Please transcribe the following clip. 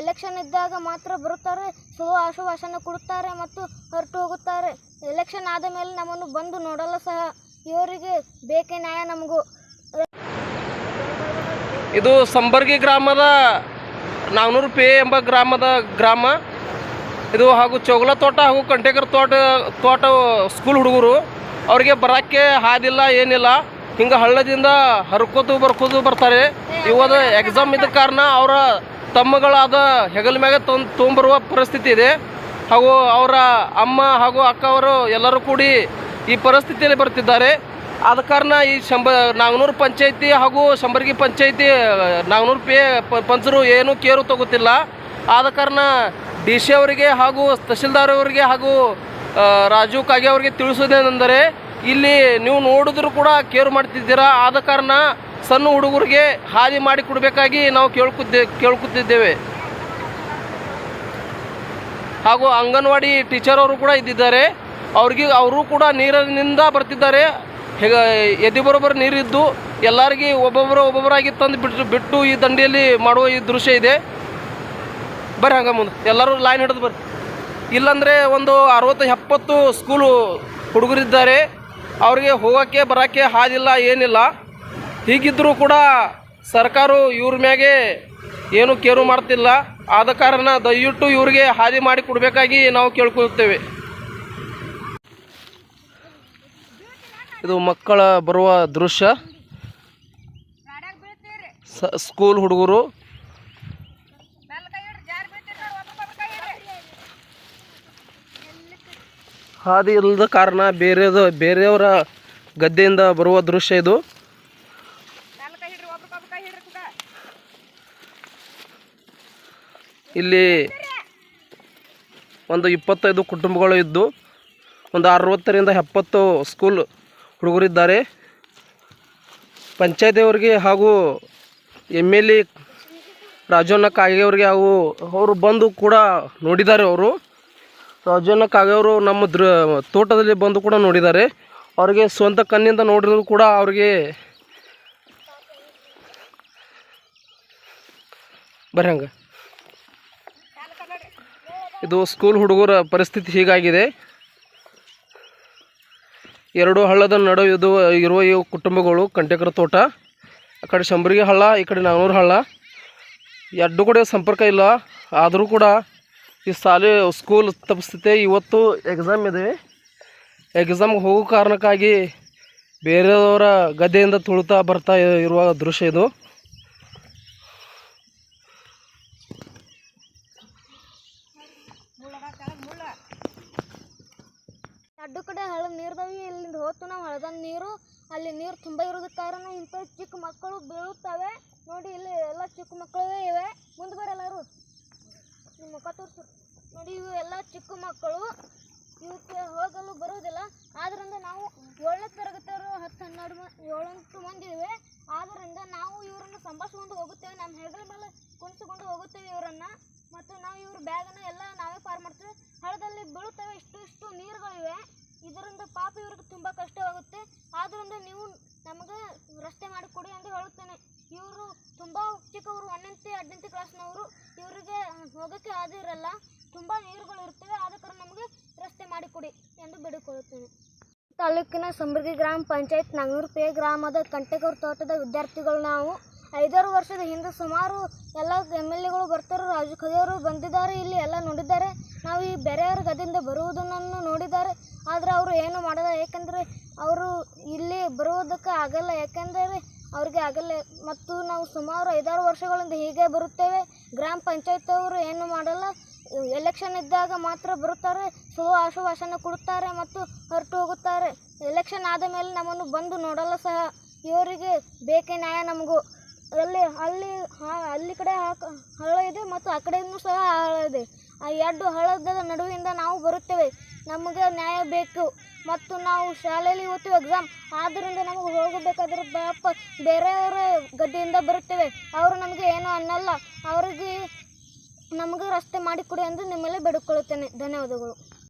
Election ಇದ್ದಾಗ ಮಾತ್ರ ಬರುತ್ತಾರೆ. ಶುಭ ಆಶುಭಾಷಣ ಕೊಡುತ್ತಾರೆ ಮತ್ತು ಹೊರಟು ಹೋಗುತ್ತಾರೆ. ಎಲೆಕ್ಷನ್ ಆದ ಮೇಲೆ ನಮ್ಮನ್ನು ಬಂದು ನೋಡಲ್ಲ ಸಹ. ಇವರಿಗೆ ಬೇಕೇ ನ್ಯಾಯ ನಮಗೂ. ಇದು ಸಂಬರ್ಗಿ ಗ್ರಾಮದ ನಾನ್ನೂರು ಪೇ ಎಂಬ ಗ್ರಾಮದ ಗ್ರಾಮ. ಇದು ಹಾಗೂ ಚೌಗಲ ತೋಟ ಹಾಗೂ ಕಂಟೇಕರ್ ತೋಟ ತೋಟ ಸ್ಕೂಲ್ ಹುಡುಗರು. ಅವರಿಗೆ ಬರೋಕ್ಕೆ ಹಾದಿಲ್ಲ, ಏನಿಲ್ಲ. ಹಿಂಗೆ ಹಳ್ಳದಿಂದ ಹರ್ಕೋದು, ಬರ್ಕೋದು ಬರ್ತಾರೆ. ಇವತ್ತು ಎಕ್ಸಾಮ್ ಇದ್ದ ಕಾರಣ ಅವರ ತಮ್ಮಗಳಾದ ಹೆಗಲ ಮ್ಯಾಗ ತೊಂದ್ ತೊಂಬರುವ ಪರಿಸ್ಥಿತಿ ಇದೆ. ಹಾಗೂ ಅವರ ಅಮ್ಮ ಹಾಗೂ ಅಕ್ಕ ಅವರು ಎಲ್ಲರೂ ಕೂಡಿ ಈ ಪರಿಸ್ಥಿತಿಯಲ್ಲಿ ಬರ್ತಿದ್ದಾರೆ. ಆದ ಕಾರಣ ಈ ಶಂಬ, ನಾಗನೂರು ಪಂಚಾಯಿತಿ ಹಾಗೂ ಶಂಬರ್ಗಿ ಪಂಚಾಯಿತಿ, ನಾಗನೂರು ಪೇ ಪಂಚರು ಏನೂ ಕೇರು ತಗೋತಿಲ್ಲ. ಆದ ಕಾರಣ ಡಿ ಸಿ ಅವರಿಗೆ ಹಾಗೂ ತಹಶೀಲ್ದಾರ್ ಅವರಿಗೆ ಹಾಗೂ ರಾಜು ಕಾಗೆ ಅವರಿಗೆ ತಿಳಿಸೋದೇನೆಂದರೆ ಇಲ್ಲಿ ನೀವು ನೋಡಿದ್ರು ಕೂಡ ಕೇರು ಮಾಡ್ತಿದ್ದೀರಾ. ಆದ ಕಾರಣ ಸಣ್ಣ ಹುಡುಗರಿಗೆ ಹಾದಿ ಮಾಡಿ ಕೊಡಬೇಕಾಗಿ ನಾವು ಕೇಳ್ಕೊದ್ದೆ ಕೇಳ್ಕೊತಿದ್ದೇವೆ ಹಾಗೂ ಅಂಗನವಾಡಿ ಟೀಚರ್ ಅವರು ಕೂಡ ಇದ್ದಿದ್ದಾರೆ. ಅವ್ರಿಗೆ, ಅವರು ಕೂಡ ನೀರಿನಿಂದ ಬರ್ತಿದ್ದಾರೆ. ಎದೆ ಬರೋಬ್ಬರ ನೀರಿದ್ದು, ಎಲ್ಲರಿಗೆ ಒಬ್ಬೊಬ್ಬರು ಒಬ್ಬೊಬ್ಬರಾಗಿ ತಂದು ಬಿಟ್ಟು ಬಿಟ್ಟು ಈ ದಂಡೆಯಲ್ಲಿ ಮಾಡುವ ಈ ದೃಶ್ಯ ಇದೆ. ಬರ್ರಿ ಹಂಗೆ ಮುಂದೆ, ಎಲ್ಲರೂ ಲೈನ್ ಹಿಡಿದು ಬರ್ರಿ. ಇಲ್ಲಾಂದರೆ ಒಂದು ಅರವತ್ತು, ಎಪ್ಪತ್ತು ಸ್ಕೂಲು ಹುಡುಗರಿದ್ದಾರೆ. ಅವ್ರಿಗೆ ಹೋಗೋಕ್ಕೆ, ಬರೋಕ್ಕೆ ಹಾದಿಲ್ಲ, ಏನಿಲ್ಲ. ಹೀಗಿದ್ದರೂ ಕೂಡ ಸರ್ಕಾರ ಇವ್ರ ಮ್ಯಾಗೆ ಏನು ಕೇರು ಮಾಡ್ತಿಲ್ಲ. ಆದ ಕಾರಣ ದಯವಿಟ್ಟು ಇವರಿಗೆ ಹಾದಿ ಮಾಡಿ ಕೊಡಬೇಕಾಗಿ ನಾವು ಕೇಳ್ಕೊಳ್ತೇವೆ. ಇದು ಮಕ್ಕಳ ಬರುವ ದೃಶ್ಯ. ಸ್ಕೂಲ್ ಹುಡುಗರು. ಹಾದಿ ಇಲ್ಲದ ಕಾರಣ ಬೇರೆದು ಬೇರೆಯವರ ಗದ್ದೆಯಿಂದ ಬರುವ ದೃಶ್ಯ ಇದು. ಇಲ್ಲಿ ಒಂದು ಇಪ್ಪತ್ತೈದು ಕುಟುಂಬಗಳು ಇದ್ದು, ಒಂದು ಅರವತ್ತರಿಂದ ಎಪ್ಪತ್ತು ಸ್ಕೂಲ್ ಹುಡುಗರಿದ್ದಾರೆ. ಪಂಚಾಯತಿಯವರಿಗೆ ಹಾಗೂ ಎಂ ಎಲ್ ಎ ರಾಜಣ್ಣ ಕಾಗೆಯವ್ರಿಗೆ ಹಾಗೂ ಅವರು ಬಂದು ಕೂಡ ನೋಡಿದ್ದಾರೆ ಅವರು. ರಾಜಣ್ಣ ಕಾಗೆಯವರು ನಮ್ಮ ದೃ ತೋಟದಲ್ಲಿ ಬಂದು ಕೂಡ ನೋಡಿದ್ದಾರೆ. ಅವರಿಗೆ ಸ್ವಂತ ಕಣ್ಣಿಂದ ನೋಡಿದ್ರು ಕೂಡ ಅವ್ರಿಗೆ ಬರ್ರಿ ಹಂಗೆ ಇದು ಸ್ಕೂಲ್ ಹುಡುಗರ ಪರಿಸ್ಥಿತಿ ಹೀಗಾಗಿದೆ. ಎರಡು ಹಳ್ಳದ ನಡುವೆ ಇದು ಇರುವ ಈ ಕುಟುಂಬಗಳು, ಕಂಟೇಕರ ತೋಟ, ಆ ಕಡೆ ಶಂಬರಿಗೆ ಹಳ್ಳ, ಈ ಕಡೆ ನಾನೂರು ಹಳ್ಳ. ಎರಡು ಕಡೆ ಸಂಪರ್ಕ ಇಲ್ಲ. ಆದರೂ ಕೂಡ ಈ ಶಾಲೆ ಸ್ಕೂಲ್ ತಪ್ಪಿಸ್ತೈತೆ ಇವತ್ತು ಎಕ್ಸಾಮ್ ಇದೆ. ಎಕ್ಸಾಮ್ಗೆ ಹೋಗೋ ಕಾರಣಕ್ಕಾಗಿ ಬೇರೆಯವರ ಗದ್ದೆಯಿಂದ ತುಳಿತಾ ಬರ್ತಾ ಇರುವ ದೃಶ್ಯ ಇದು. ಕಡೆ ಹಳ್ಳ ನೀರ್ದಾವಿ ಇಲ್ಲಿಂದ ಹೋತು ನಾವು ಹಳ್ಳದ ನೀರು, ಅಲ್ಲಿ ನೀರು ತುಂಬ ಇರೋದ ಕಾರಣ ಇಂಥ ಚಿಕ್ಕ ಮಕ್ಕಳು ಬೀಳುತ್ತವೆ. ನೋಡಿ, ಇಲ್ಲಿ ಎಲ್ಲ ಚಿಕ್ಕ ಮಕ್ಕಳು ಇವೆ. ಮುಂದೆ ಎಲ್ಲರೂ. ನಿಮ್ಮ ಮುಖ ತೋರಿಸು. ನೋಡಿ, ಇವು ಎಲ್ಲ ಚಿಕ್ಕ ಮಕ್ಕಳು. ಇವಕ್ಕೆ ಹೋಗಲು ಬರುವುದಿಲ್ಲ ಆದ್ದರಿಂದ ನಾವು ಏಳನೇ ತರಗತಿಯವರು ಹತ್ತು ಹನ್ನೆರಡು ಏಳೆಂಟು ಮಂದಿ ಇವೆ. ಆದ್ದರಿಂದ ನಾವು ಇವರನ್ನು ಸಂಭಾಷಿಸ್ಕೊಂಡು ಹೋಗುತ್ತೇವೆ. ನಮ್ಮ ಹೆಗಲ ಮೇಲೆ ಕುಣಿಸಿಕೊಂಡು ಹೋಗುತ್ತೇವೆ ಇವರನ್ನು ಮತ್ತು ನಾವು ಇವ್ರ ಬ್ಯಾಗನ್ನು ಎಲ್ಲ ನಾವೇ ಪಾರು ಮಾಡ್ತೇವೆ ಹಳ್ಳದಲ್ಲಿ ಬೀಳುತ್ತವೆ ಇಷ್ಟು ಇಷ್ಟು ನೀರುಗಳಿವೆ ಇದರಿಂದ ಪಾಪ ಇವ್ರಿಗೆ ತುಂಬ ಕಷ್ಟವಾಗುತ್ತೆ ಆದ್ದರಿಂದ ನೀವು ನಮಗೆ ರಸ್ತೆ ಮಾಡಿಕೊಡಿ ಎಂದು ಹೇಳುತ್ತೇನೆ ಇವರು ತುಂಬ ಚಿಕ್ಕವರು ಒಂದನೇ ಎರಡನೇ ಕ್ಲಾಸ್ನವರು ಇವರಿಗೆ ಹೋಗೋಕ್ಕೆ ಆದಿರಲ್ಲ ತುಂಬ ನೀರುಗಳು ಇರ್ತವೆ ಆದ ಕಾರಣ ನಮಗೆ ರಸ್ತೆ ಮಾಡಿಕೊಡಿ ಎಂದು ಬೇಡಿಕೊಳ್ಳುತ್ತೇನೆ. ತಾಲೂಕಿನ ಸಮೃದ್ಧಿ ಗ್ರಾಮ ಪಂಚಾಯತ್ ನಾಗನೂರು ಪೇ ಗ್ರಾಮದ ಕಂಟೆಗೌರ ತೋಟದ ವಿದ್ಯಾರ್ಥಿಗಳು ನಾವು ಐದಾರು ವರ್ಷದ ಹಿಂದೆ ಸುಮಾರು ಎಲ್ಲ ಎಂ ಎಲ್ ಎಗಳು ಬರ್ತಾರೆ ರಾಜು ಖದೇವರು ಬಂದಿದ್ದಾರೆ, ಇಲ್ಲಿ ಎಲ್ಲ ನೋಡಿದ್ದಾರೆ. ನಾವು ಈ ಬೇರೆಯವ್ರ ಗದಿಂದ ಬರುವುದನ್ನು ನೋಡಿದ್ದಾರೆ. ಆದರೆ ಅವರು ಏನು ಮಾಡಲ್ಲ ಏಕೆಂದರೆ ಅವರು ಇಲ್ಲಿ ಬರುವುದಕ್ಕೆ ಆಗಲ್ಲ, ಯಾಕೆಂದರೆ ಅವ್ರಿಗೆ ಆಗಲ್ಲ. ಮತ್ತು ನಾವು ಸುಮಾರು ಐದಾರು ವರ್ಷಗಳಿಂದ ಹೀಗೆ ಬರುತ್ತೇವೆ. ಗ್ರಾಮ ಪಂಚಾಯತ್ ಅವರು ಏನು ಮಾಡಲ್ಲ ಎಲೆಕ್ಷನ್ ಇದ್ದಾಗ ಮಾತ್ರ ಬರುತ್ತಾರೆ. ಶುಭ ಆಶುಭಾಷಣ ಕೊಡುತ್ತಾರೆ ಮತ್ತು ಹೊರಟು ಹೋಗುತ್ತಾರೆ. ಎಲೆಕ್ಷನ್ ಆದ ಮೇಲೆ ನಮ್ಮನ್ನು ಬಂದು ನೋಡಲ್ಲ ಸಹ ಇವರಿಗೆ ಬೇಕೇ ನ್ಯಾಯ ನಮಗೂ. ಅಲ್ಲಿ ಅಲ್ಲಿ ಅಲ್ಲಿ ಕಡೆ ಹಳ್ಳ ಇದೆ ಮತ್ತು ಆ ಕಡೆಯೂ ಸಹ ಹಳ ಇದೆ. ಆ ಎರಡು ಹಳ್ಳದ ನಡುವಿಂದ ನಾವು ಬರುತ್ತೇವೆ. ನಮಗೆ ನ್ಯಾಯ ಬೇಕು ಮತ್ತು ನಾವು ಶಾಲೆಯಲ್ಲಿ ಓದ್ತೀವಿ ಎಕ್ಸಾಮ್ ಆದ್ದರಿಂದ ನಮಗೆ ಹೋಗಬೇಕಾದ್ರೆ ಬೇರೆಯವರ ಗದ್ದೆಯಿಂದ ಬರುತ್ತೇವೆ. ಅವರು ನಮಗೆ ಏನೂ ಅನ್ನಲ್ಲ. ಅವರಿಗೆ ನಮಗೆ ರಸ್ತೆ ಮಾಡಿಕೊಡಿ ಎಂದು ನಿಮ್ಮಲ್ಲಿ ಬೇಡಿಕೊಳ್ಳುತ್ತೇನೆ. ಧನ್ಯವಾದಗಳು.